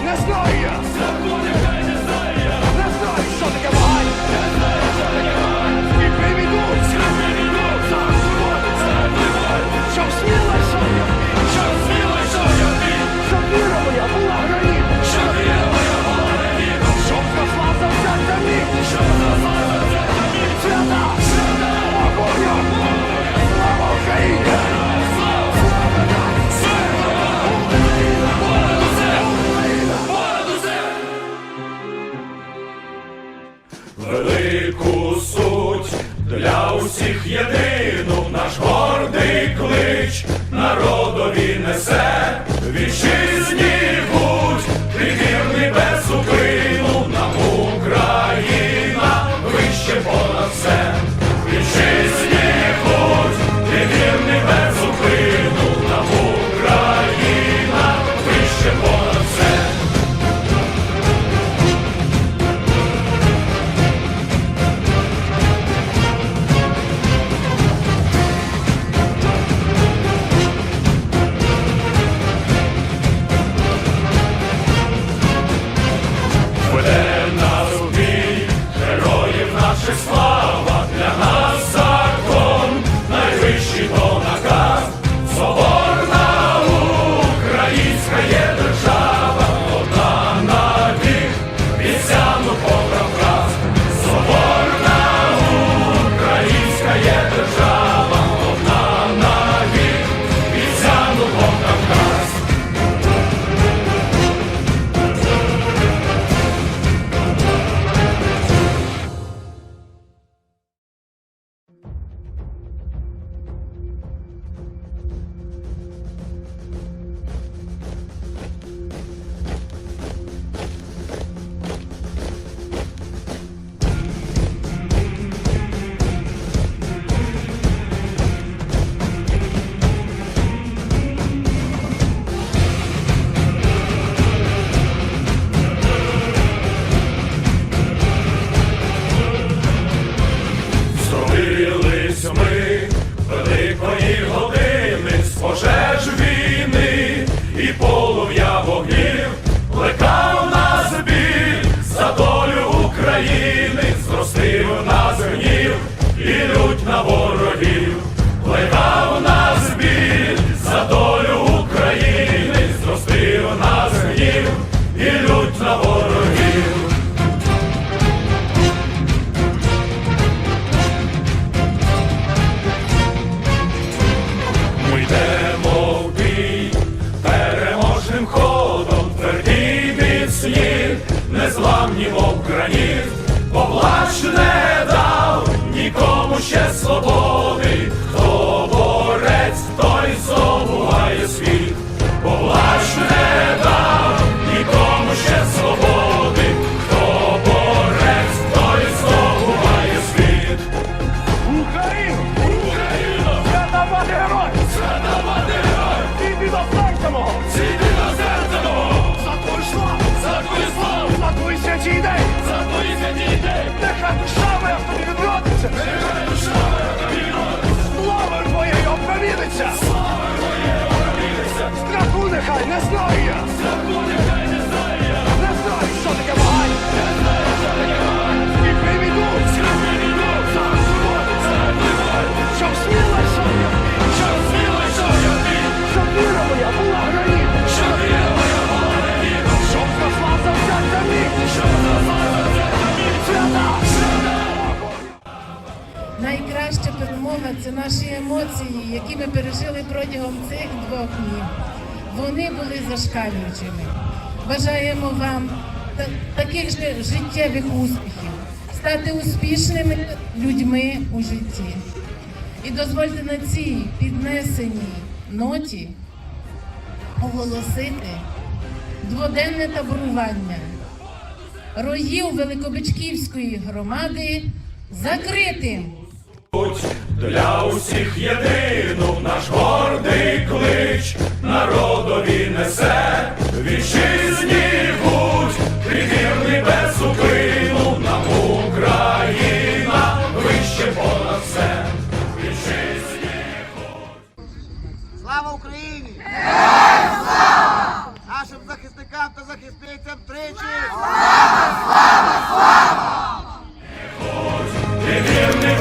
не знаю я. велику суть для усіх єдину. favor. Не що знаю, що я сміло йшов я моя була гранітом! Щоб віра моя була гранітом! Щоб зросла за серця мій! Щоб зросла! Найкраща перемога це наші емоції, які ми пережили протягом цих двох днів. Вони були зашкалюючими. Бажаємо вам таких же життєвих успіхів, стати успішними людьми у житті. І дозвольте на цій піднесеній ноті оголосити дводенне таборування роїв Великобичківської громади закритим путь для усіх єдину наш гордий клич народові несе вітчизні путь, примірний без зупину нам Україна вище понад все, вітчизні путь. Слава Україні! Слава! Нашим захисникам та захисницям тричі! Слава! Слава! Слава! Ти вірний